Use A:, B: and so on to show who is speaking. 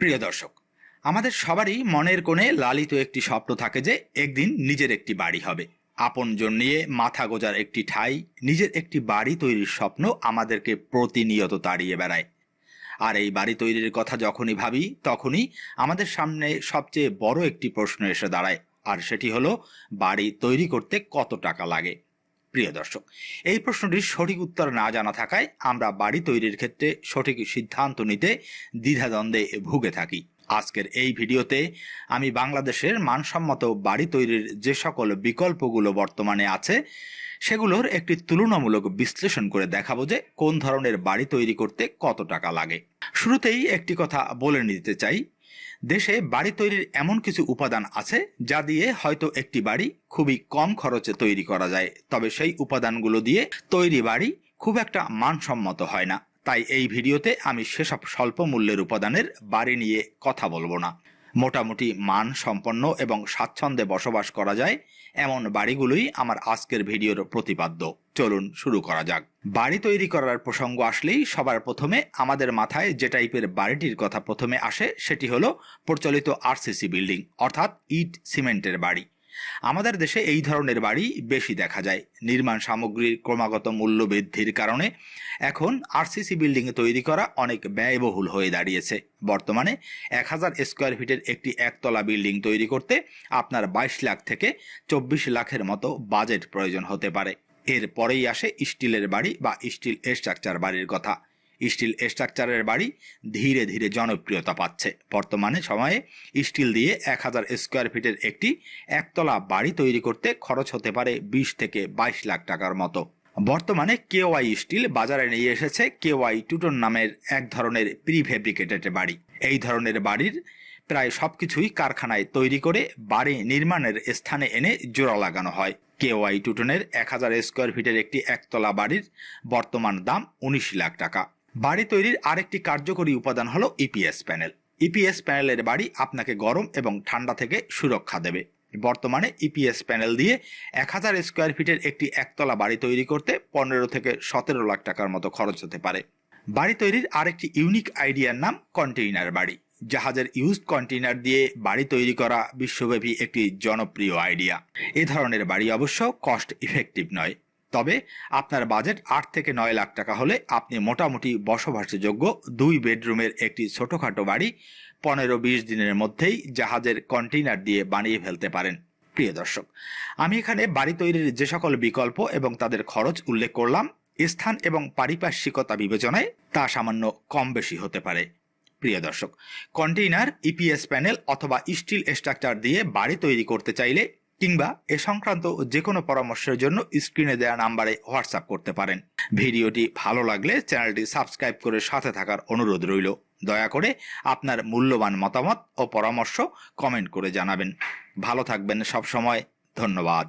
A: প্রিয় দর্শক, আমাদের সবারই মনের কোণে লালিত একটি স্বপ্ন থাকে যে একদিন নিজের একটি বাড়ি হবে। আপনজন নিয়ে মাথা গোজার একটি ঠাই, নিজের একটি বাড়ি তৈরির স্বপ্ন আমাদেরকে প্রতিনিয়ত তাড়িয়ে বেড়ায়। আর এই বাড়ি তৈরির কথা যখনই ভাবি, তখনই আমাদের সামনে সবচেয়ে বড় একটি প্রশ্ন এসে দাঁড়ায়, আর সেটি হলো, বাড়ি তৈরি করতে কত টাকা লাগে? প্রিয় দর্শক, এই প্রশ্নটির সঠিক উত্তর না জানা থাকায় আমরা বাড়ি তৈরির ক্ষেত্রে সঠিক সিদ্ধান্ত নিতে দ্বিধাদ্বন্দ্বে ভুগে থাকি। আজকের এই ভিডিওতে আমি বাংলাদেশের মানসম্মত বাড়ি তৈরির যে সকল বিকল্পগুলো বর্তমানে আছে, সেগুলোর একটি তুলনামূলক বিশ্লেষণ করে দেখাবো যে কোন ধরনের বাড়ি তৈরি করতে কত টাকা লাগে। শুরুতেই একটি কথা বলে নিতে চাই দেশে বাড়ি তৈরির এমন কিছু উপাদান আছে যা দিয়ে হয়তো একটি বাড়ি খুবই কম খরচে তৈরি করা যায়। তবে সেই উপাদানগুলো দিয়ে তৈরি বাড়ি খুব একটা মানসম্মত হয় না। তাই এই ভিডিওতে আমি সেসব স্বল্প মূল্যের উপাদানের বাড়ি নিয়ে কথা বলব না। মোটামুটি মান সম্পন্ন এবং স্বাচ্ছন্দ্যে বসবাস করা যায় এমন বাড়িগুলোই আমার আজকের ভিডিওর প্রতিপাদ্য। চলুন শুরু করা যাক। বাড়ি তৈরি করার প্রসঙ্গ আসলেই সবার প্রথমে আমাদের মাথায় যে টাইপের বাড়িটির কথা প্রথমে আসে সেটি হলো প্রচলিত আরসিসি বিল্ডিং, অর্থাৎ ইট সিমেন্টের বাড়ি। আমাদের দেশে এই ধরনের বাড়ি বেশি দেখা যায়। নির্মাণ সামগ্রীর ক্রমাগত মূল্য বৃদ্ধির কারণে এখন আরসিসি বিল্ডিং তৈরি করা অনেক ব্যয়বহুল হয়ে দাঁড়িয়েছে। বর্তমানে এক হাজার স্কোয়ার ফিটের একটি একতলা বিল্ডিং তৈরি করতে আপনার বাইশ লাখ থেকে চব্বিশ লাখের মতো বাজেট প্রয়োজন হতে পারে। এর পরেই আসে স্টিলের বাড়ি বা স্টিল স্ট্রাকচার বাড়ির কথা। স্টিল স্ট্রাকচারের বাড়ি ধীরে ধীরে জনপ্রিয়তা পাচ্ছে। বর্তমানে সময়ে স্টিল দিয়ে এক হাজার স্কোয়ার ফিটের একটি একতলা বাড়ি তৈরি করতে খরচ হতে পারে বিশ থেকে বাইশ লাখ টাকার মতো। বর্তমানে কেওয়াই স্টিল বাজারে নিয়ে এসেছে কেওয়াই টুটন নামের এক ধরনের প্রি ফেব্রিকেটেড বাড়ি। এই ধরনের বাড়ির প্রায় সবকিছুই কারখানায় তৈরি করে বাড়ি নির্মাণের স্থানে এনে জোড়া লাগানো হয়। কেওয়াই টুটনের এক হাজার স্কোয়ার ফিটের একটি একতলা বাড়ির বর্তমান দাম উনিশ লাখ টাকা। বাড়ি তৈরির আরেকটি কার্যকরী উপাদান হলো ইপিএস প্যানেল ইপিএস প্যানেলের বাড়ি আপনাকে গরম এবং ঠান্ডা থেকে সুরক্ষা দেবে। বর্তমানে ইপিএস প্যানেল দিয়ে এক হাজার স্কোয়ার ফিটের একটি একতলা বাড়ি তৈরি করতে পনেরো থেকে সতেরো লাখ টাকার মতো খরচ হতে পারে। বাড়ি তৈরির আরেকটি ইউনিক আইডিয়ার নাম কন্টেইনার বাড়ি। জাহাজের ইউজড কন্টেইনার দিয়ে বাড়ি তৈরি করা বিশ্বব্যাপী একটি জনপ্রিয় আইডিয়া এ ধরনের বাড়ি অবশ্য কস্ট ইফেক্টিভ নয়। তবে আপনার বাজেট আট থেকে নয় লাখ টাকা হলে আপনি মোটামুটি বসবাসযোগ্য দুই বেডরুমের একটি ছোটখাটো বাড়ি পনেরো বিশ দিনের মধ্যেই জাহাজের কন্টেইনার দিয়ে বানিয়ে ফেলতে পারেন। প্রিয় দর্শক, আমি এখানে বাড়ি তৈরির যে সকল বিকল্প এবং তাদের খরচ উল্লেখ করলাম, স্থান এবং পারিপার্শ্বিকতা বিবেচনায় তা সামান্য কম বেশি হতে পারে। প্রিয় দর্শক, কন্টেইনার, ইপিএস প্যানেল অথবা স্টিল স্ট্রাকচার দিয়ে বাড়ি তৈরি করতে চাইলে কিংবা এ সংক্রান্ত যে কোনো পরামর্শের জন্য স্ক্রিনে দেওয়া নাম্বারে হোয়াটসঅ্যাপ করতে পারেন। ভিডিওটি ভালো লাগলে চ্যানেলটি সাবস্ক্রাইব করে সাথে থাকার অনুরোধ রইল। দয়া করে আপনার মূল্যবান মতামত ও পরামর্শ কমেন্ট করে জানাবেন। ভালো থাকবেন সব সময় ধন্যবাদ।